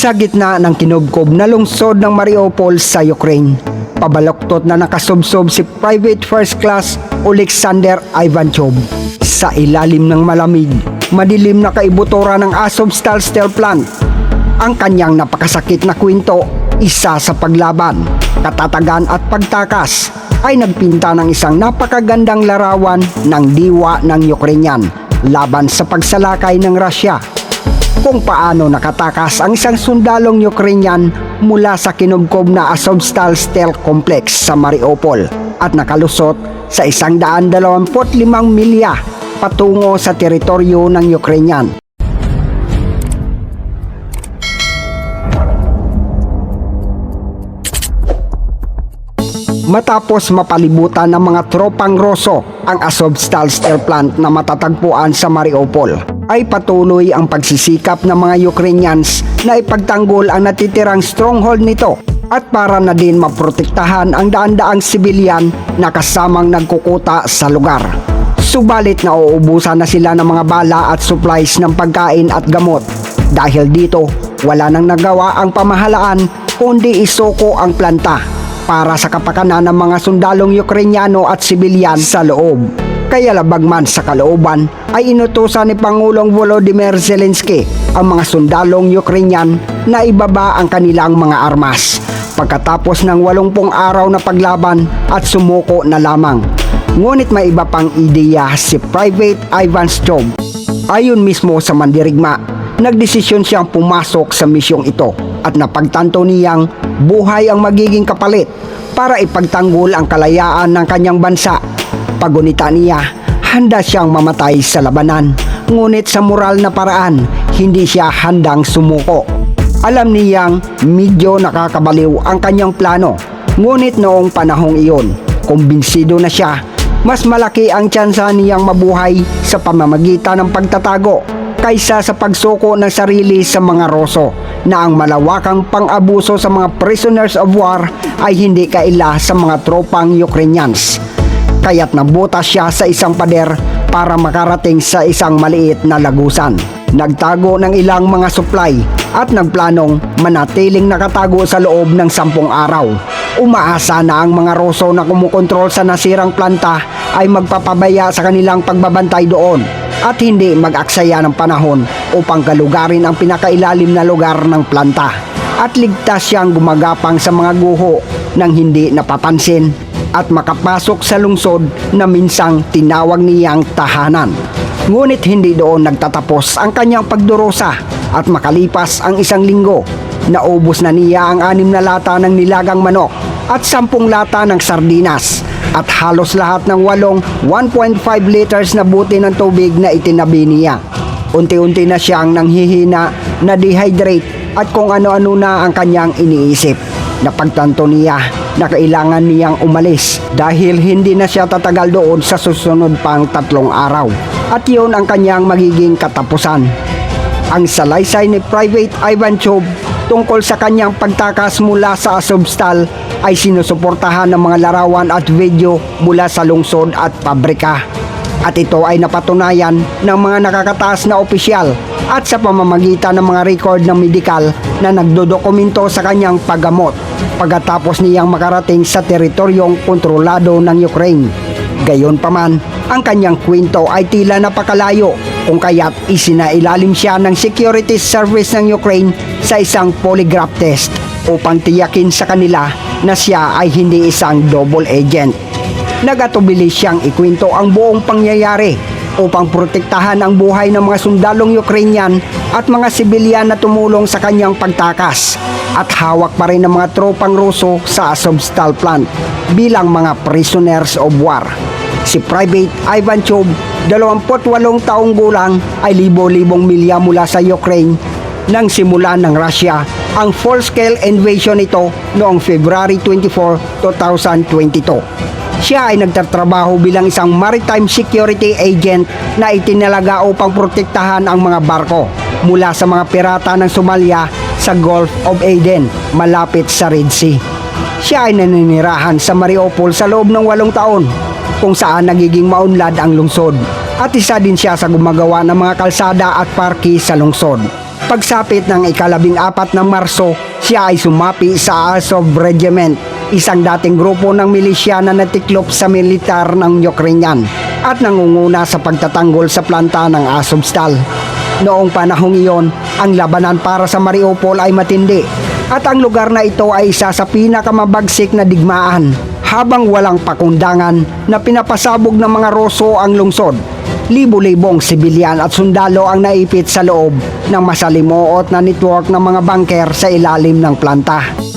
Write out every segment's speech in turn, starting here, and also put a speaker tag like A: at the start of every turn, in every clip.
A: Sa gitna ng kinubkob na lungsod ng Mariupol sa Ukraine, pabaloktot na nakasubsob si Private First Class Alexander Ivanchov. Sa ilalim ng malamig, madilim na kaibutora ng Azovstal Steel Plant. Ang kanyang napakasakit na kwento, isa sa paglaban, katatagan at pagtakas, ay nagpinta ng isang napakagandang larawan ng diwa ng Ukrainian laban sa pagsalakay ng Russia kung paano nakatakas ang isang sundalong Ukrainian mula sa kinubkob na Azovstal Steel Complex sa Mariupol at nakalusot sa 125 milya patungo sa teritoryo ng Ukrainian. Matapos mapalibutan ng mga tropang Roso ang Azovstal Steel Plant na matatagpuan sa Mariupol, ay patuloy ang pagsisikap ng mga Ukrainians na ipagtanggol ang natitirang stronghold nito at para na din maprotektahan ang daan-daang sibilyan na kasamang nagkukuta sa lugar. Subalit na uubusan na sila ng mga bala at supplies ng pagkain at gamot. Dahil dito, wala nang nagawa ang pamahalaan kundi isuko ang planta para sa kapakanan ng mga sundalong Ukrainyano at sibilyan sa loob. Kaya labag sa kalooban ay inutusan ni Pangulong Volodymyr Zelensky ang mga sundalong Ukrainyan na ibaba ang kanilang mga armas pagkatapos ng 80 araw na paglaban at sumuko na lamang. Ngunit may iba pang ideya si Private Ivan Job. Ayon mismo sa mandirigma, nagdesisyon siyang pumasok sa misyong ito at napagtanto niyang buhay ang magiging kapalit para ipagtanggol ang kalayaan ng kanyang bansa. Pagunita niya, handa siyang mamatay sa labanan. Ngunit sa moral na paraan, hindi siya handang sumuko. Alam niyang medyo nakakabaliw ang kanyang plano. Ngunit noong panahong iyon, kumbinsido na siya, mas malaki ang tsansa niyang mabuhay sa pamamagitan ng pagtatago kaysa sa pagsuko ng sarili sa mga roso na ang malawakang pang-abuso sa mga prisoners of war ay hindi kaila sa mga tropang Ukrainians. Kaya't nabutas siya sa isang pader para makarating sa isang maliit na lagusan. Nagtago ng ilang mga supply at nagplanong manatiling nakatago sa loob ng sampung araw. Umaasa na ang mga Roso na kumukontrol sa nasirang planta ay magpapabaya sa kanilang pagbabantay doon at hindi mag-aksaya ng panahon upang galugarin ang pinakailalim na lugar ng planta at ligtas siyang gumagapang sa mga guho nang hindi napapansin at makapasok sa lungsod na minsang tinawag niyang tahanan. Ngunit hindi doon nagtatapos ang kanyang pagdurusa at makalipas ang isang linggo, naubos na niya ang anim na lata ng nilagang manok at sampung lata ng sardinas at halos lahat ng walong 1.5 liters na buti ng tubig na itinabi niya. Unti-unti na siyang nanghihina na dehydrate at kung ano-ano na ang kanyang iniisip. Napagtanto niya na kailangan niyang umalis dahil hindi na siya tatagal doon sa susunod pang tatlong araw. At yun ang kanyang magiging katapusan. Ang salaysay ni Private Ivan Chob tungkol sa kanyang pagtakas mula sa Azovstal ay sinusuportahan ng mga larawan at video mula sa lungsod at pabrika. At ito ay napatunayan ng mga nakakataas na opisyal at sa pamamagitan ng mga record ng medikal na nagdodokumento sa kanyang paggamot pagkatapos niyang makarating sa teritoryong kontrolado ng Ukraine. Gayon pa man, ang kanyang kwento ay tila napakalayo kung kaya't isinailalim siya ng security service ng Ukraine sa isang polygraph test upang tiyakin sa kanila na siya ay hindi isang double agent. Nagatubili siyang ikwento ang buong pangyayari upang protektahan ang buhay ng mga sundalong Ukrainian at mga sibilyan na tumulong sa kanyang pagtakas at hawak pa rin ng mga tropang Ruso sa Azovstal plant bilang mga prisoners of war. Si Private Ivan Chob, 28 taong gulang ay libo-libong milya mula sa Ukraine nang simulan ng Russia ang full-scale invasion nito noong February 24, 2022. Siya ay nagtatrabaho bilang isang maritime security agent na itinalaga upang protektahan ang mga barko mula sa mga pirata ng Somalia sa Gulf of Aden malapit sa Red Sea. Siya ay naninirahan sa Mariupol sa loob ng walong taon kung saan nagiging maunlad ang lungsod at isa din siya sa gumagawa ng mga kalsada at parki sa lungsod. Pagsapit ng ikalabing apat ng Marso, siya ay sumapi sa Azov Regiment, isang dating grupo ng milisya na natiklop sa militar ng Ukrainian at nangunguna sa pagtatanggol sa planta ng Azovstal. Noong panahong iyon, ang labanan para sa Mariupol ay matindi at ang lugar na ito ay isa sa pinakamabagsik na digmaan habang walang pakundangan na pinapasabog ng mga Roso ang lungsod. Libo-libong sibilyan at sundalo ang naipit sa loob ng masalimuot na network ng mga bangker sa ilalim ng planta.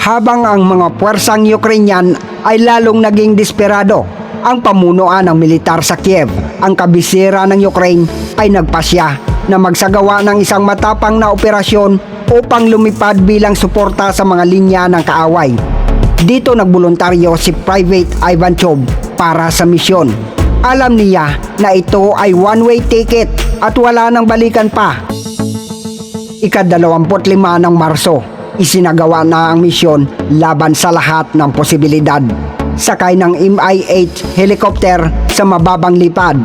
A: Habang ang mga puwersang Ukrainian ay lalong naging desperado, ang pamunuan ng militar sa Kiev, ang kabisera ng Ukraine, ay nagpasya na magsagawa ng isang matapang na operasyon upang lumipad bilang suporta sa mga linya ng kaaway. Dito nagboluntaryo si Private Ivan Chob para sa misyon. Alam niya na ito ay one-way ticket at wala nang balikan pa ikadalawamput-lima ng Marso, isinagawa na ang misyon laban sa lahat ng posibilidad. Sakay ng Mi-8 helicopter sa mababang lipad,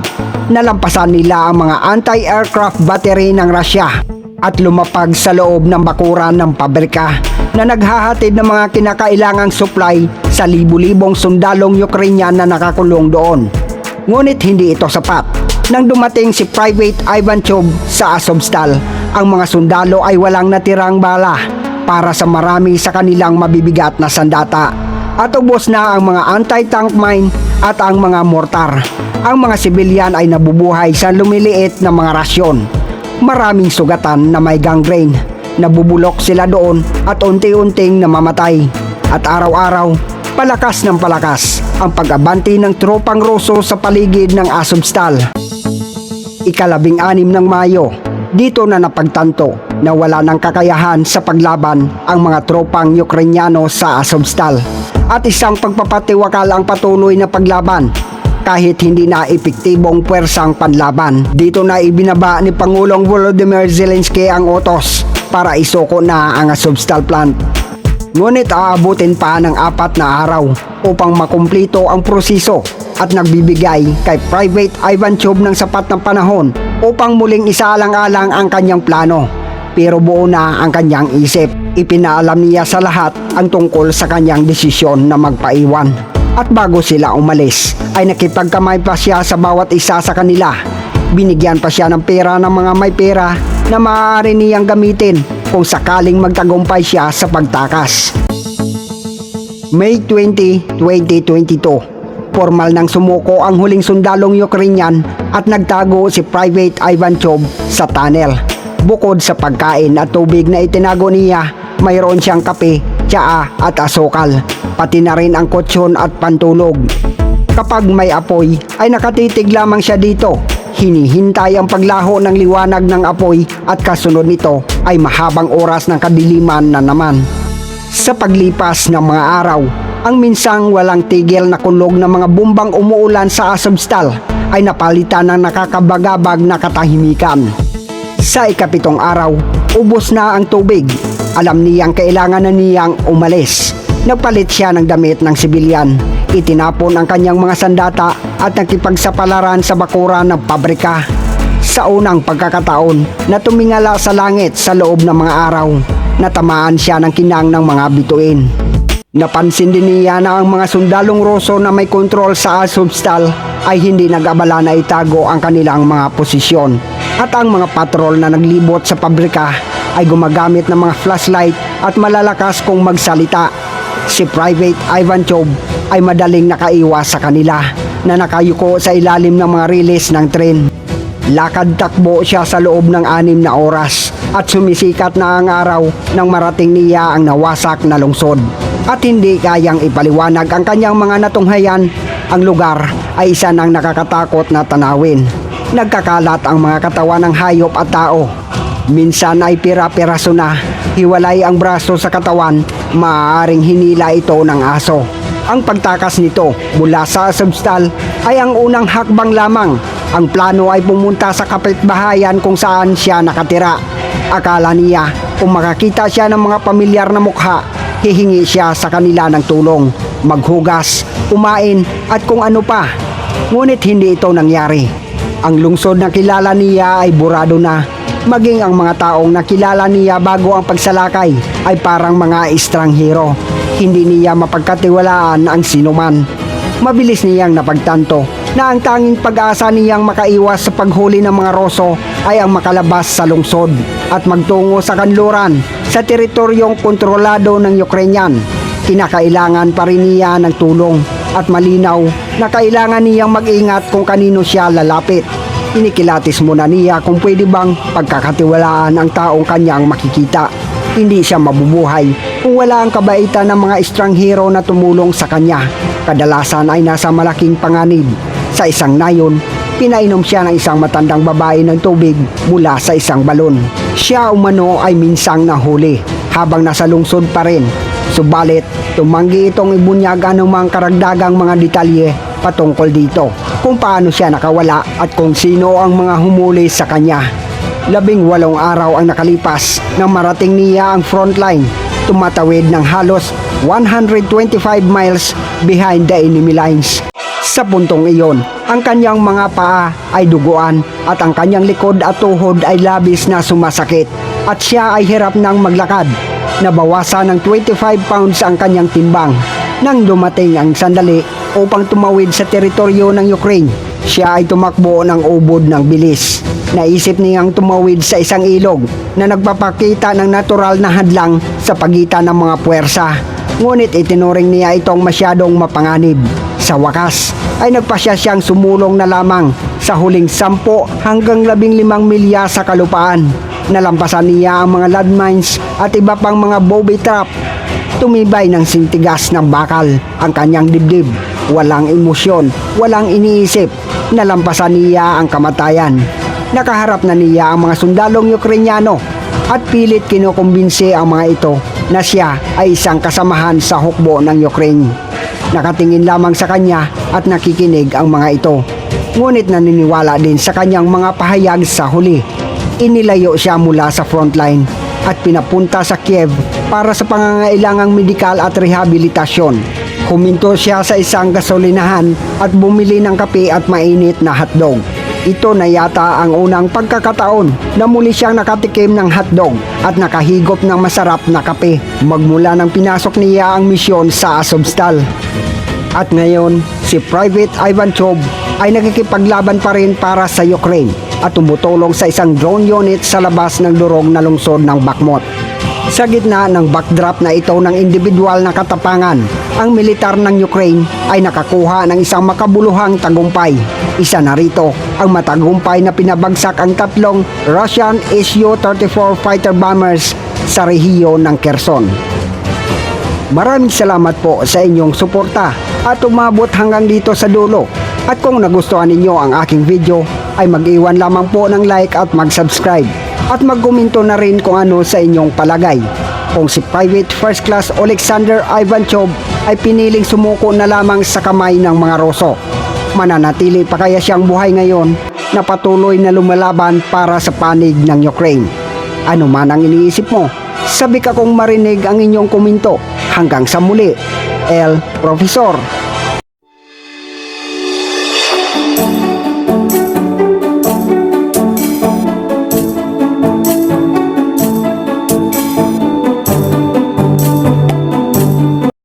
A: nalampasan nila ang mga anti-aircraft battery ng Russia at lumapag sa loob ng bakuran ng pabrika na naghahatid ng mga kinakailangang supply sa libu-libong sundalong Ukrainian na nakakulong doon. Ngunit hindi ito sapat. Nang dumating si Private Ivan Chob sa Azovstal, ang mga sundalo ay walang natirang bala para sa marami sa kanilang mabibigat na sandata. At ubos na ang mga anti-tank mine at ang mga mortar. Ang mga sibilyan ay nabubuhay sa lumiliit na mga rasyon. Maraming sugatan na may gangrene. Nabubulok sila doon at unti-unting namamatay. At araw-araw, palakas ng palakas ang pag-abanti ng tropang Ruso sa paligid ng Azovstal ikalabing anim ng Mayo. Dito na napagtanto na wala ng kakayahan sa paglaban ang mga tropang Ukrainyano sa Azovstal at isang pagpapatiwakal ang patuloy na paglaban kahit hindi na epektibong puwersang panlaban. Dito na ibinaba ni Pangulong Volodymyr Zelensky ang utos para isuko na ang Azovstal plant Ngunit aabutin pa ng apat na araw upang makumplito ang proseso at nagbibigay kay Private Ivan Chob ng sapat na panahon upang muling isaalang-alang ang kanyang plano. Pero buo na ang kanyang isip. Ipinaalam niya sa lahat ang tungkol sa kanyang desisyon na magpaiwan. At bago sila umalis, ay nakipagkamay pa siya sa bawat isa sa kanila. Binigyan pa siya ng pera ng mga may pera na maaari niyang gamitin kung sakaling magtagumpay siya sa pagtakas. May 20, 2022 Formal nang sumuko ang huling sundalong Ukrainian at nagtago si Private Ivan Chob sa tunnel. Bukod sa pagkain at tubig na itinago niya, mayroon siyang kape, tsaa at asukal, pati na rin ang kutsyon at pantulog. Kapag may apoy, ay nakatitig lamang siya dito. Hinihintay ang paglaho ng liwanag ng apoy at kasunod nito ay mahabang oras ng kadiliman na naman. Sa paglipas ng mga araw, ang minsang walang tigil na kulog ng mga bumbang umuulan sa Azovstal ay napalitan ng nakakabagabag na katahimikan. Sa ikapitong araw, ubos na ang tubig. Alam niyang kailangan na niyang umalis. Nagpalit siya ng damit ng sibilyan. Itinapon ang kanyang mga sandata at nakipagsapalaran sa bakuran ng pabrika. Sa unang pagkakataon na tumingala sa langit sa loob ng mga araw, natamaan siya ng kinang ng mga bituin. Napansin din niya na ang mga sundalong Roso na may kontrol sa Azovstal ay hindi nag-abala na itago ang kanilang mga posisyon. At ang mga patrol na naglibot sa pabrika ay gumagamit ng mga flashlight at malalakas kung magsalita. Si Private Ivan Chob ay madaling nakaiwas sa kanila na nakayuko sa ilalim ng mga rilis ng tren. Lakad takbo siya sa loob ng anim na oras at sumisikat na ang araw nang marating niya ang nawasak na lungsod. At hindi kayang ipaliwanag ang kanyang mga natunghayan, ang lugar ay isa ng nakakatakot na tanawin. Nagkakalat ang mga katawan ng hayop at tao. Minsan ay pira-piraso na, hiwalay ang braso sa katawan, maaaring hinila ito ng aso. Ang pagtakas nito mula sa substal ay ang unang hakbang lamang. Ang plano ay pumunta sa kapitbahayan kung saan siya nakatira. Akala niya kung makakita siya ng mga pamilyar na mukha, hihingi siya sa kanila ng tulong, maghugas, kumain at kung ano pa. Ngunit hindi ito nangyari. Ang lungsod na kilala niya ay burado na. Maging ang mga taong nakilala niya bago ang pagsalakay ay parang mga estranghero. Hindi niya mapagkatiwalaan ang sinuman. Mabilis niyang napagtanto na ang tanging pag-asa niyang makaiwas sa paghuli ng mga roso ay ang makalabas sa lungsod at magtungo sa kanluran sa teritoryong kontrolado ng Ukrainian. Kinakailangan pa rin niya ng tulong at malinaw na kailangan niyang mag-ingat kung kanino siya lalapit. Inikilatis muna niya kung pwede bang pagkakatiwalaan ang taong kanyang makikita. Hindi siya mabubuhay kung wala ang kabaitan ng mga estranghero na tumulong sa kanya. Kadalasan ay nasa malaking panganib. Sa isang nayon, pinainom siya ng isang matandang babae ng tubig mula sa isang balon. Siya umano ay minsang nahuli habang nasa lungsod pa rin. Subalit, tumanggi itong ibunyaga ng mga karagdagang mga detalye patungkol dito kung paano siya nakawala at kung sino ang mga humuli sa kanya. Labing walong araw ang nakalipas nang marating niya ang frontline, tumatawid ng halos 125 miles behind the enemy lines. Sa puntong iyon, ang kanyang mga paa ay duguan at ang kanyang likod at tuhod ay labis na sumasakit at siya ay hirap ng maglakad. Nabawasan ng 25 pounds ang kanyang timbang. Nang dumating ang sandali upang tumawid sa teritoryo ng Ukraine, siya ay tumakbo ng ubod ng bilis. Naisip niyang tumawid sa isang ilog na nagpapakita ng natural na hadlang sa pagitan ng mga puwersa. Ngunit itinuring niya itong masyadong mapanganib. Sa wakas, ay nagpasya siyang sumulong na lamang sa huling 10 hanggang 15 milya sa kalupaan. Nalampasan niya ang mga landmines at iba pang mga booby trap. Tumibay ng sintigas ng bakal ang kanyang dibdib. Walang emosyon, walang iniisip. Nalampasan niya ang kamatayan. Nakaharap na niya ang mga sundalong Ukrainyano at pilit kinukumbinsi ang mga ito na siya ay isang kasamahan sa hukbo ng Ukraine. Nakatingin lamang sa kanya at nakikinig ang mga ito. Ngunit naniniwala din sa kanyang mga pahayag sa huli. Inilayo siya mula sa frontline at pinapunta sa Kiev para sa pangangailangang medikal at rehabilitasyon. Huminto siya sa isang gasolinahan at bumili ng kape at mainit na hotdog. Ito na yata ang unang pagkakataon na muli siyang nakatikim ng hotdog at nakahigop ng masarap na kape magmula nang pinasok niya ang misyon sa Azovstal. At ngayon, si Private Ivan Chov ay nakikipaglaban pa rin para sa Ukraine at tumutulong sa isang drone unit sa labas ng durog na lungsod ng Bakhmut. Sa gitna ng backdrop na ito ng individual na katapangan, ang militar ng Ukraine ay nakakuha ng isang makabuluhang tagumpay. Isa na rito ang matagumpay na pinabagsak ang tatlong Russian Su-34 fighter bombers sa rehiyon ng Kherson. Maraming salamat po sa inyong suporta at umabot hanggang dito sa dulo. At kung nagustuhan ninyo ang aking video, ay mag-iwan lamang po ng like at mag-subscribe. At magkomento na rin kung ano sa inyong palagay. Kung si Private First Class Alexander Ivan Chob ay piniling sumuko na lamang sa kamay ng mga Roso. Mananatili pa kaya siyang buhay ngayon na patuloy na lumalaban para sa panig ng Ukraine. Ano man ang iniisip mo, sabi ka kong marinig ang inyong komento. Hanggang sa muli, El Profesor.